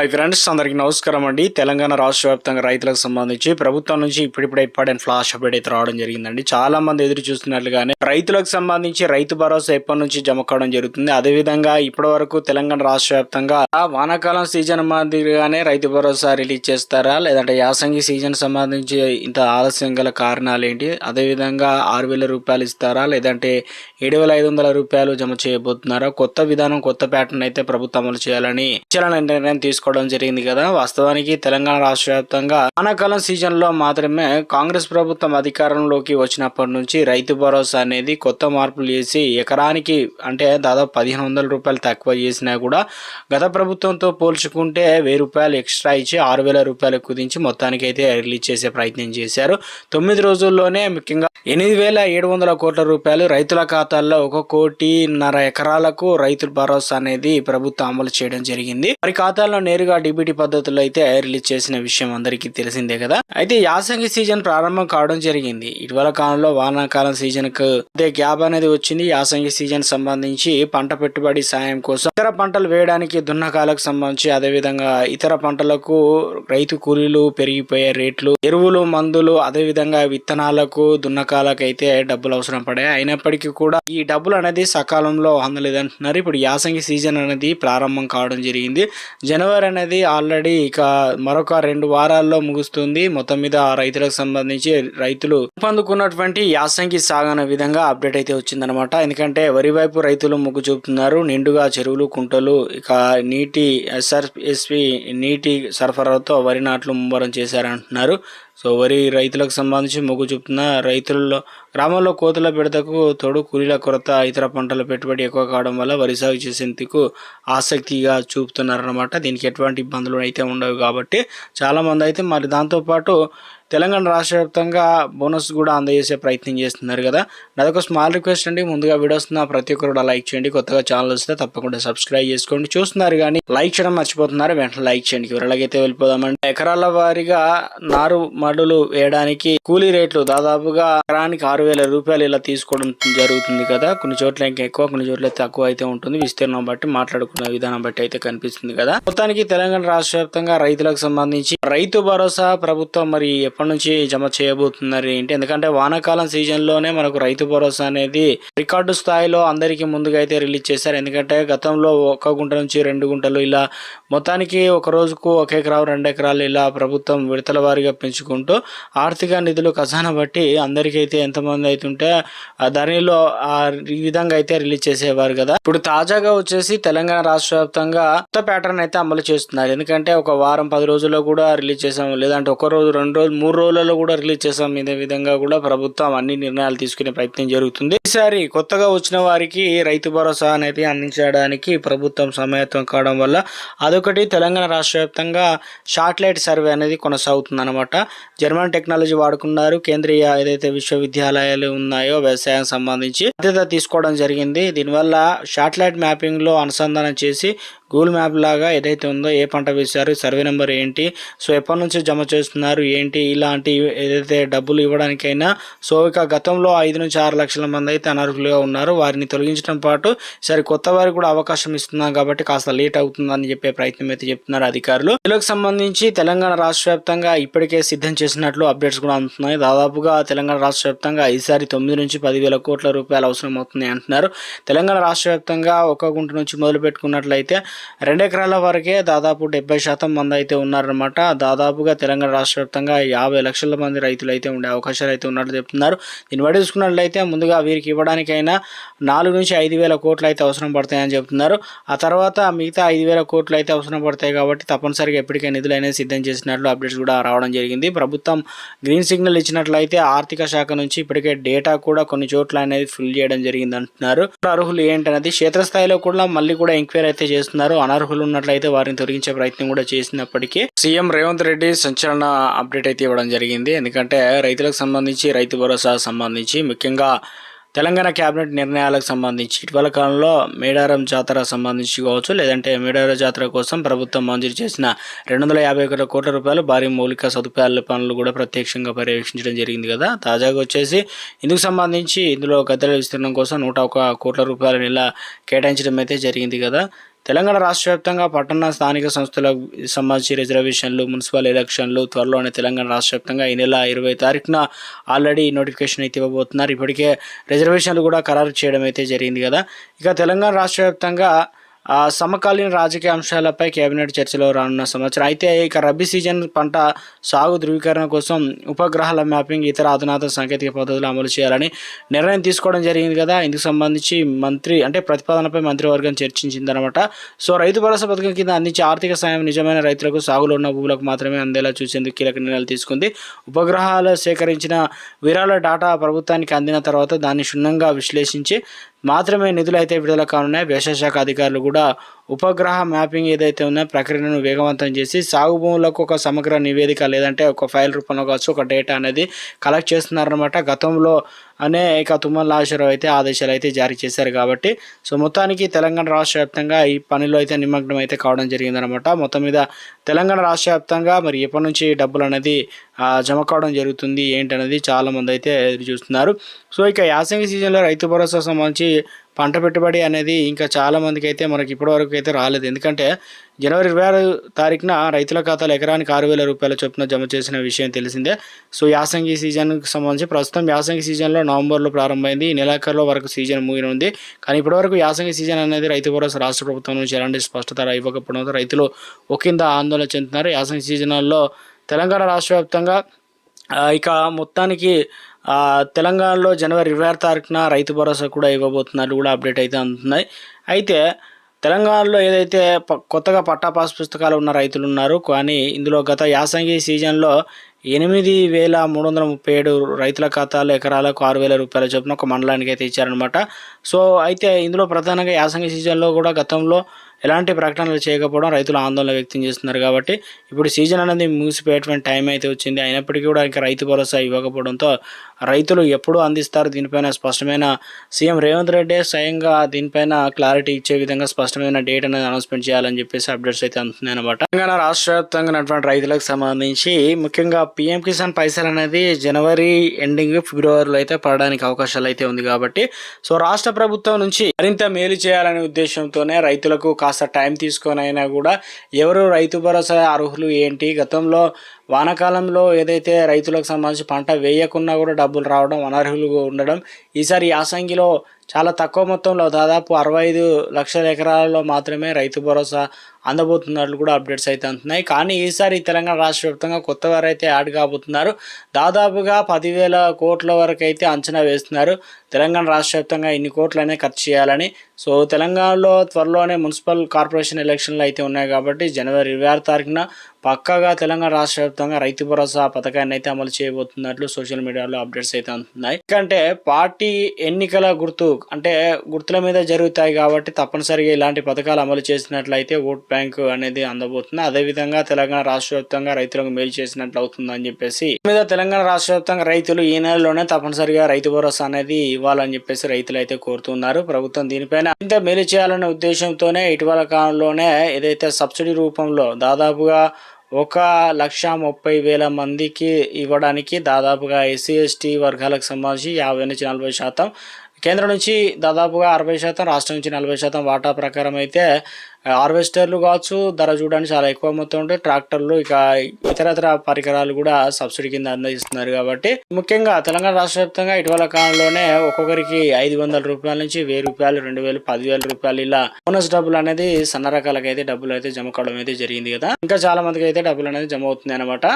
Hi friends అందరికీ నమస్కారం అండి. తెలంగాణ రాష్ట్ర వ్యాప్తంగా రైతులకు సంబంధించి ప్రభుత్వం నుంచి ఇప్పుడిప్పుడే ఇంపార్టెంట్ ఫ్లాష్ అప్డేట్ అయితే రావడం జరిగిందండి. చాలా మంది ఎదురు చూస్తున్నట్లుగానే రైతులకు సంబంధించి రైతు భరోసా ఎప్పటి నుంచి జమ కావడం జరుగుతుంది. అదే విధంగా ఇప్పటి వరకు తెలంగాణ రాష్ట్ర వ్యాప్తంగా వానాకాలం సీజన్ మాదిరిగానే రైతు భరోసా రిలీజ్ చేస్తారా? లేదంటే యాసంగి సీజన్ సంబంధించి ఇంత ఆలస్యం గల కారణాలు ఏంటి? అదే విధంగా ఆరు వేల రూపాయలు ఇస్తారా? లేదంటే ఏడు వేల ఐదు వందల రూపాయలు జమ చేయబోతున్నారా? కొత్త విధానం కొత్త ప్యాటర్న్ అయితే ప్రభుత్వం అమలు చేయాలని చాలా నిర్ణయం తీసుకోవడం జరిగింది కదా. వాస్తవానికి తెలంగాణ రాష్ట్ర వ్యాప్తంగా వానాకాలం సీజన్లో మాత్రమే కాంగ్రెస్ ప్రభుత్వం అధికారంలోకి వచ్చినప్పటి నుంచి రైతు భరోసా అనేది కొత్త మార్పులు చేసి ఎకరానికి అంటే దాదాపు పదిహేను వందల రూపాయలు తక్కువ చేసినా కూడా గత ప్రభుత్వంతో పోల్చుకుంటే వెయ్యి రూపాయలు ఎక్స్ట్రా ఇచ్చి ఆరు వేల రూపాయలు కుదించి మొత్తానికి అయితే రిలీజ్ చేసే ప్రయత్నం చేశారు. తొమ్మిది రోజుల్లోనే ముఖ్యంగా ఎనిమిది వేల ఏడు వందల కోట్ల రూపాయలు రైతుల ఖాతాల్లో ఒక కోటిన్నర ఎకరాలకు రైతు భరోసా అనేది ప్రభుత్వం అమలు చేయడం జరిగింది. మరి ఖాతాల్లో నేరుగా డిబిటీ పద్ధతిలో అయితే రిలీజ్ చేసిన విషయం అందరికీ తెలిసిందే కదా. అయితే యాసంగి సీజన్ ప్రారంభం కావడం జరిగింది. ఇటీవల కాలంలో వానాకాలం సీజన్కు గ్యాప్ అనేది వచ్చింది. యాసంగి సీజన్ సంబంధించి పంట పెట్టుబడి సాయం కోసం ఇతర పంటలు వేయడానికి దున్నకాలకు సంబంధించి అదే విధంగా ఇతర పంటలకు రైతు కూలీలు పెరిగిపోయే రేట్లు ఎరువులు మందులు అదే విధంగా విత్తనాలకు దున్నకాలకు అయితే డబ్బులు అవసరం పడాయి. అయినప్పటికీ కూడా ఈ డబ్బులు అనేది సకాలంలో అందలేదంటున్నారు. ఇప్పుడు యాసంగి సీజన్ అనేది ప్రారంభం కావడం జరిగింది. జనవరి అనేది ఆల్రెడీ ఇక మరొక రెండు వారాల్లో ముగుస్తుంది. మొత్తం మీద రైతులకు సంబంధించి రైతులు పొందుకున్నటువంటి యాసంగి సాగన విధంగా అప్డేట్ అయితే వచ్చిందనమాట ఎందుకంటే వరి వైపు రైతులు మొగ్గు చూపుతున్నారు. నిండుగా చెరువులు కుంటలు ఇక నీటి ఎస్ఆర్ఎస్పి నీటి సరఫరాతో వరి నాట్లు ముమ్మరం చేశారంటున్నారు. సో వరి రైతులకు సంబంధించి మొగ్గు చూపుతున్న రైతుల్లో గ్రామంలో కోతుల పెడతకు తోడు కూలీల కొరత ఇతర పంటల పెట్టుబడి ఎక్కువ కావడం వల్ల వరి సాగు చేసేందుకు ఆసక్తిగా చూపుతున్నారన్నమాట. దీనికి ఎటువంటి ఇబ్బందులు అయితే ఉండవు కాబట్టి చాలామంది అయితే మరి దాంతోపాటు తెలంగాణ రాష్ట్ర వ్యాప్తంగా బోనస్ కూడా అందజేసే ప్రయత్నం చేస్తున్నారు కదా. నాదొక స్మాల్ రిక్వెస్ట్ అండి ముందుగా వీడియోస్ నా ప్రతి ఒక్కరు కూడా లైక్ చేయండి. కొత్తగా ఛానల్ వస్తే తప్పకుండా సబ్స్క్రైబ్ చేసుకోండి. చూస్తున్నారు కానీ లైక్ చేయడం మర్చిపోతున్నారు వెంటనే లైక్ చేయండి. ఎవరిలాగైతే వెళ్ళిపోదామండి ఎకరాల వారీగా నారు మడులు వేయడానికి కూలీ రేట్లు దాదాపుగా ఎకరానికి ఆరు వేల రూపాయలు ఇలా తీసుకోవడం జరుగుతుంది కదా. కొన్ని చోట్ల ఇంకా ఎక్కువ కొన్ని చోట్ల తక్కువ అయితే ఉంటుంది. విస్తీర్ణం బట్టి మాట్లాడుకున్న విధానం బట్టి అయితే కనిపిస్తుంది కదా. మొత్తానికి తెలంగాణ రాష్ట్ర వ్యాప్తంగా రైతులకు సంబంధించి రైతు భరోసా ప్రభుత్వం మరి ఎప్పటి నుంచి జమ చేయబోతున్నారు ఏంటి? ఎందుకంటే వానాకాలం సీజన్లోనే మనకు రైతు భరోసా అనేది రికార్డు స్థాయిలో అందరికీ ముందుగా అయితే రిలీజ్ చేశారు. ఎందుకంటే గతంలో ఒక గుంట నుంచి రెండు గుంటలు ఇలా మొత్తానికి ఒక రోజుకు ఒక ఎకరా రెండు ఎకరాలు ఇలా ప్రభుత్వం విడతల వారీగా పెంచుకుంటూ ఆర్థిక నిధులు ఖజానా బట్టి అందరికీ అయితే ఎంతమంది అవుతుంటే ఆ ధరణిలో ఆ ఈ విధంగా అయితే రిలీజ్ చేసేవారు కదా. ఇప్పుడు తాజాగా వచ్చేసి తెలంగాణ రాష్ట్ర వ్యాప్తంగా కొత్త ప్యాటర్న్ అయితే అమలు చేస్తున్నారు. ఎందుకంటే ఒక వారం పది రోజుల్లో కూడా రిలీజ్ చేసాము. లేదంటే ఒక రోజు రెండు రోజులు మూడు రోజులలో కూడా రిలీజ్ చేసాం ఇదే విధంగా కూడా ప్రభుత్వం అన్ని నిర్ణయాలు తీసుకునే ప్రయత్నం జరుగుతుంది. ఈసారి కొత్తగా వచ్చిన వారికి రైతు భరోసా అనేది అందించడానికి ప్రభుత్వం సమాయత్తం కావడం వల్ల అదొకటి. తెలంగాణ రాష్ట్ర వ్యాప్తంగా షార్ట్లైట్ సర్వే అనేది కొనసాగుతుంది అనమాట జర్మన్ టెక్నాలజీ వాడుకున్నారు. కేంద్రీయ ఏదైతే విశ్వవిద్యాలయాలు ఉన్నాయో వ్యవసాయం సంబంధించి బాధ్యత తీసుకోవడం జరిగింది. దీనివల్ల శాటిలైట్ మ్యాపింగ్లో అనుసంధానం చేసి గూగుల్ మ్యాప్ లాగా ఏదైతే ఉందో ఏ పంట వేశారు సర్వే నెంబర్ ఏంటి సో ఎప్పటి నుంచి జమ చేస్తున్నారు ఏంటి ఇలాంటి ఏదైతే డబ్బులు ఇవ్వడానికైనా సో ఇక గతంలో ఐదు నుంచి ఆరు లక్షల మంది అయితే అనర్హులుగా ఉన్నారు. వారిని తొలగించడం పాటు సరే కొత్త వారికి కూడా అవకాశం ఇస్తున్నాం కాబట్టి కాస్త లేట్ అవుతుందని చెప్పే ప్రయత్నం అయితే చెప్తున్నారు అధికారులు. ఇందుకు సంబంధించి తెలంగాణ రాష్ట్ర వ్యాప్తంగా ఇప్పటికే సిద్ధం చేసినట్లు అప్డేట్స్ కూడా అందుతున్నాయి. దాదాపుగా తెలంగాణ రాష్ట్ర వ్యాప్తంగా ఈసారి తొమ్మిది నుంచి పదివేల కోట్ల రూపాయలు అవసరం అవుతుంది అంటున్నారు. తెలంగాణ రాష్ట్ర వ్యాప్తంగా ఒక గుంట నుంచి మొదలు పెట్టుకున్నట్లయితే రెండు ఎకరాల వరకే దాదాపు డెబ్బై శాతం మంది అయితే ఉన్నారనమాట దాదాపుగా తెలంగాణ రాష్ట్ర వ్యాప్తంగా యాభై లక్షల మంది రైతులు అయితే ఉండే అవకాశాలు అయితే ఉన్నట్లు చెప్తున్నారు. దీన్ని బట్టి చూసుకున్నట్లయితే ముందుగా వీరికి ఇవ్వడానికైనా నాలుగు నుంచి ఐదు వేల కోట్లు అయితే అవసరం పడతాయని చెప్తున్నారు. ఆ తర్వాత మిగతా ఐదు వేల కోట్లు అయితే అవసరం పడతాయి కాబట్టి తప్పనిసరిగా ఎప్పటికైనా నిధులు అనేది సిద్ధం చేసినట్లు అప్డేట్స్ కూడా రావడం జరిగింది. ప్రభుత్వం గ్రీన్ సిగ్నల్ ఇచ్చినట్లయితే ఆర్థిక శాఖ నుంచి ఇప్పటికే డేటా కూడా కొన్ని చోట్ల అనేది ఫిల్ చేయడం జరిగింది అంటున్నారు. అర్హులు ఏంటనేది క్షేత్రస్థాయిలో కూడా మళ్ళీ కూడా ఎంక్వైరీ అయితే చేస్తున్నారు. అనర్హులు ఉన్నట్లయితే వారిని తొలగించే ప్రయత్నం కూడా చేసినప్పటికీ. సీఎం రేవంత్ రెడ్డి సంచలన అప్డేట్ అయితే ఇవ్వడం జరిగింది. ఎందుకంటే రైతులకు సంబంధించి రైతు భరోసా సంబంధించి ముఖ్యంగా తెలంగాణ కేబినెట్ నిర్ణయాలకు సంబంధించి. ఇటీవల కాలంలో మేడారం జాతర సంబంధించి కావచ్చు లేదంటే మేడారం జాతర కోసం ప్రభుత్వం మంజూరు చేసిన రెండు వందల యాభై ఒకటి కోట్ల రూపాయలు భారీ మౌలిక సదుపాయాల పనులు కూడా ప్రత్యక్షంగా పర్యవేక్షించడం జరిగింది కదా. తాజాగా వచ్చేసి ఇందుకు సంబంధించి ఇందులో గద్దెల విస్తీర్ణం కోసం నూట ఒక కోట్ల రూపాయల ఇలా కేటాయించడం అయితే జరిగింది కదా. తెలంగాణ రాష్ట్ర వ్యాప్తంగా పట్టణ స్థానిక సంస్థలకు సంబంధించి రిజర్వేషన్లు మున్సిపల్ ఎలక్షన్లు త్వరలోనే తెలంగాణ రాష్ట్ర వ్యాప్తంగా ఈ నెల ఇరవై తారీఖున ఆల్రెడీ నోటిఫికేషన్ అయితే ఇవ్వబోతున్నారు. ఇప్పటికే రిజర్వేషన్లు కూడా ఖరారు చేయడం అయితే జరిగింది కదా. ఇక తెలంగాణ రాష్ట్ర వ్యాప్తంగా సమకాలీన రాజకీయ అంశాలపై కేబినెట్ చర్చలో రానున్న సంవత్సరం అయితే ఇక రబీ సీజన్ పంట సాగు ధృవీకరణ కోసం ఉపగ్రహాల మ్యాపింగ్ ఇతర అధునాతన సాంకేతిక పద్ధతులు అమలు చేయాలని నిర్ణయం తీసుకోవడం జరిగింది కదా. ఇందుకు సంబంధించి మంత్రి అంటే ప్రతిపాదనపై మంత్రివర్గం చర్చించిందనమాట సో రైతు భరోసా పథకం కింద అందించే ఆర్థిక సాయం నిజమైన రైతులకు సాగులో ఉన్న భూములకు మాత్రమే అందేలా చూసేందుకు కీలక నిర్ణయాలు తీసుకుంది. ఉపగ్రహాలు సేకరించిన విరాళ డాటా ప్రభుత్వానికి అందిన తర్వాత దాన్ని క్షుణ్ణంగా విశ్లేషించి మాత్రమే నిధులు అయితే విడుదల కానున్నాయి. వ్యవసాయ శాఖ అధికారులు కూడా ఉపగ్రహ మ్యాపింగ్ ఏదైతే ఉందో ప్రక్రియను వేగవంతం చేసి సాగు భూములకు ఒక సమగ్ర నివేదిక లేదంటే ఒక ఫైల్ రూపంలో కావచ్చు ఒక డేటా అనేది కలెక్ట్ చేస్తున్నారనమాట గతంలో అనే ఇక తుమ్మల అయితే ఆదేశాలు అయితే జారీ చేశారు కాబట్టి సో మొత్తానికి తెలంగాణ రాష్ట్ర వ్యాప్తంగా ఈ పనిలో అయితే నిమగ్నం అయితే కావడం జరిగిందనమాట మొత్తం మీద తెలంగాణ రాష్ట్ర వ్యాప్తంగా మరి ఎప్పటి నుంచి డబ్బులు అనేది జమ కావడం జరుగుతుంది ఏంటనేది చాలా మంది అయితే ఎదురు చూస్తున్నారు. సో ఇక యాసంగి సీజన్లో రైతు భరోసా సంబంధించి పంట పెట్టుబడి అనేది ఇంకా చాలా మందికి అయితే మనకి ఇప్పటివరకు అయితే రాలేదు. ఎందుకంటే జనవరి ఇరవై ఆరు తారీఖున రైతుల ఖాతాలో ఎకరానికి ఆరు వేల రూపాయల చొప్పున జమ చేసిన విషయం తెలిసిందే. సో యాసంగి సీజన్కి సంబంధించి ప్రస్తుతం యాసంగి సీజన్లో నవంబర్లో ప్రారంభమైంది. ఈ నెలాఖరులో వరకు సీజన్ ముగినుంది కానీ ఇప్పటివరకు యాసంగి సీజన్ అనేది రైతు భరోసా రాష్ట్ర ప్రభుత్వం నుంచి ఎలాంటి స్పష్టత ఇవ్వకపోవడంతో రైతులు ఒకంత ఆందోళన చెందుతున్నారు. యాసంగి సీజన్లో తెలంగాణ రాష్ట్ర వ్యాప్తంగా ఇక మొత్తానికి తెలంగాణలో జనవరి ఇరవై ఆరు తారీఖున రైతు భరోసా కూడా ఇవ్వబోతున్నారు కూడా అప్డేట్ అయితే అందుతున్నాయి. అయితే తెలంగాణలో ఏదైతే ప- కొత్తగా పట్టా పాస్ పుస్తకాలు ఉన్న రైతులు ఉన్నారు కానీ ఇందులో గత యాసంగి సీజన్లో ఎనిమిది వేల మూడు వందల ముప్పై ఏడు రైతుల ఖాతాలు ఎకరాలకు ఆరు వేల రూపాయల చొప్పున ఒక మండలానికి అయితే ఇచ్చారనమాట సో అయితే ఇందులో ప్రధానంగా యాసంగి సీజన్లో కూడా గతంలో ఎలాంటి ప్రకటనలు చేయకపోవడం రైతులు ఆందోళన వ్యక్తం చేస్తున్నారు కాబట్టి ఇప్పుడు సీజన్ అనేది మూసిపోయేటువంటి టైం అయితే వచ్చింది. అయినప్పటికీ కూడా ఇంకా రైతు భరోసా ఇవ్వకపోవడంతో రైతులు ఎప్పుడు అందిస్తారు? దీనిపైన స్పష్టమైన సీఎం రేవంత్ రెడ్డి స్వయంగా దీనిపైన క్లారిటీ ఇచ్చే విధంగా స్పష్టమైన డేట్ అనేది అనౌన్స్మెంట్ చేయాలని చెప్పేసి అప్డేట్స్ అయితే అందుతున్నాయి అనమాట తెలంగాణ రాష్ట్ర వ్యాప్తంగా ఉన్నటువంటి రైతులకు సంబంధించి ముఖ్యంగా పిఎం కిసాన్ పైసలు అనేది జనవరి ఎండింగ్ ఫిబ్రవరిలో అయితే పడడానికి అవకాశాలు అయితే ఉంది కాబట్టి సో రాష్ట్ర ప్రభుత్వం నుంచి మరింత మేలు చేయాలనే ఉద్దేశంతోనే రైతులకు కాస్త టైం తీసుకొని అయినా కూడా ఎవరు రైతు భరోసా అర్హులు ఏంటి? గతంలో వానాకాలంలో ఏదైతే రైతులకు సంబంధించి పంట వేయకున్నా కూడా డబ్బులు రావడం అనర్హులుగా ఉండడం ఈసారి యాసంగిలో చాలా తక్కువ మొత్తంలో దాదాపు అరవై ఐదు లక్షల ఎకరాలలో మాత్రమే రైతు భరోసా అందబోతున్నట్లు కూడా అప్డేట్స్ అయితే అందుతున్నాయి కానీ ఈసారి తెలంగాణ రాష్ట్ర వ్యాప్తంగా కొత్త అయితే యాడ్ కాబోతున్నారు. దాదాపుగా పదివేల కోట్ల వరకు అయితే అంచనా వేస్తున్నారు. తెలంగాణ రాష్ట్ర వ్యాప్తంగా ఇన్ని కోట్లనే ఖర్చు చేయాలని. సో తెలంగాణలో త్వరలోనే మున్సిపల్ కార్పొరేషన్ ఎలక్షన్లు అయితే ఉన్నాయి కాబట్టి జనవరి ఇరవై ఆరు తారీఖున పక్కాగా తెలంగాణ రాష్ట్ర వ్యాప్తంగా రైతు భరోసా పథకాన్ని అయితే అమలు చేయబోతున్నట్లు సోషల్ మీడియాలో అప్డేట్స్ అయితే అందుతున్నాయి ఎందుకంటే పార్టీ ఎన్నికల గుర్తు అంటే గుర్తుల మీద జరుగుతాయి కాబట్టి తప్పనిసరిగా ఇలాంటి పథకాలు అమలు చేసినట్లయితే ఓట్ బ్యాంక్ అనేది అందబోతుంది. అదేవిధంగా తెలంగాణ రాష్ట్ర వ్యాప్తంగా రైతులకు మేలు చేసినట్లు అవుతుందని చెప్పేసి మీద తెలంగాణ రాష్ట్ర వ్యాప్తంగా రైతులు ఈ నెలలోనే తప్పనిసరిగా రైతు భరోసా అనేది ఇవ్వాలని చెప్పేసి రైతులు అయితే కోరుతున్నారు. ప్రభుత్వం దీనిపైన ఇంత మేలు చేయాలనే ఉద్దేశంతోనే ఇటీవల కాలంలోనే ఏదైతే సబ్సిడీ రూపంలో దాదాపుగా ఒక లక్ష ముప్పై వేల మందికి ఇవ్వడానికి దాదాపుగా ఎస్సీ ఎస్టీ వర్గాలకు సంబంధించి యాభై నుంచి నలభై శాతం కేంద్రం నుంచి దాదాపుగా అరవై శాతం రాష్ట్రం నుంచి నలభై శాతం వాటా ప్రకారం అయితే హార్వెస్టర్లు కావచ్చు ధర చూడడానికి చాలా ఎక్కువ మొత్తం ఉంటే ట్రాక్టర్లు ఇక ఇతరతర పరికరాలు కూడా సబ్సిడీ కింద అందిస్తున్నారు కాబట్టి ముఖ్యంగా తెలంగాణ రాష్ట్ర వ్యాప్తంగా ఇటీవల కాలంలోనే ఒక్కొక్కరికి ఐదు వందల రూపాయల నుంచి వెయ్యి రూపాయలు రెండు వేలు పదివేల రూపాయలు ఇలా బోనస్ డబ్బులు అనేది సన్న రకాలకైతే డబ్బులు అయితే జమ కావడం అయితే జరిగింది కదా. ఇంకా చాలా మందికి అయితే డబ్బులు అనేది జమ అవుతుంది అనమాట